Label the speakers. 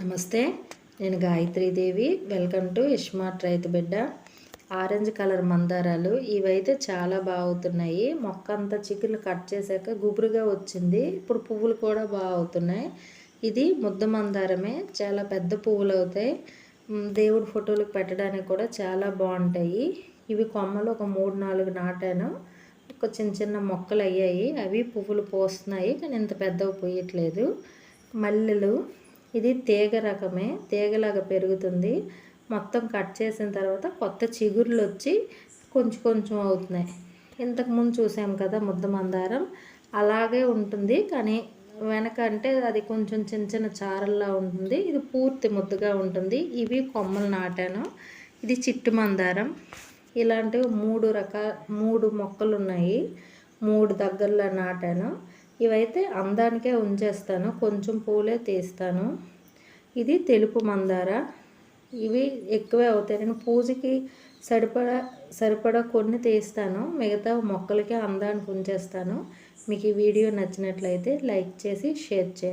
Speaker 1: నమస్తే నేను Gayatri Devi welcome to iSmart రైతు బిడ్డ. ఆరెంజ్ కలర్ మందారాలు ఇవైతే చాలా బాగుతున్నాయి. మొక్క అంతా చికెన్ కట్ చేశాక గుబురుగా వచ్చింది. ఇప్పుడు పువ్వులు కూడా బాగా అవుతున్నాయి ఇది ముద్ద మందారమే. చాలా పెద్ద పువ్వులు అవుతాయి. దేవుడి ఫోటోలకు పెట్టడానికి కూడా చాలా బాగుంటాయి. ఇవి కొమ్మలు ఒక మూడు నాలుగు నాటాను. ఒక చిన్న చిన్న మొక్కలు అయ్యాయి. అవి పువ్వులు పోస్తున్నాయి. కానీ ఇంత పెద్దవి పోయట్లేదు. మల్లెలు ఇది తీగ రకమే తీగలాగా పెరుగుతుంది. మొత్తం కట్ చేసిన తర్వాత కొత్త చిగుర్లు వచ్చి కొంచెం కొంచెం అవుతున్నాయి. ఇంతకుముందు చూసాం కదా ముద్ద మందారం అలాగే ఉంటుంది కానీ వెనక అంటే అది కొంచెం చిన్న చిన్న చారల్లా ఉంటుంది. ఇది పూర్తి ముద్దగా ఉంటుంది. ఇవి కొమ్మలు నాటాను. ఇది చిట్టు మందారం. ఇలాంటివి మూడు రకాల మూడు మొక్కలు ఉన్నాయి మూడు దగ్గరలో నాటాను. ఇవైతే అందానికే ఉంచేస్తాను. కొంచెం పూలే తీస్తాను. ఇది తెలుపు మందార. ఇవి ఎక్కువే అవుతాయి. నేను పూజకి సరిపడా సరిపడా కొన్ని తీస్తాను. మిగతా మొక్కలకి అందానికి ఉంచేస్తాను. మీకు ఈ వీడియో నచ్చినట్లయితే లైక్ చేసి షేర్ చేయండి.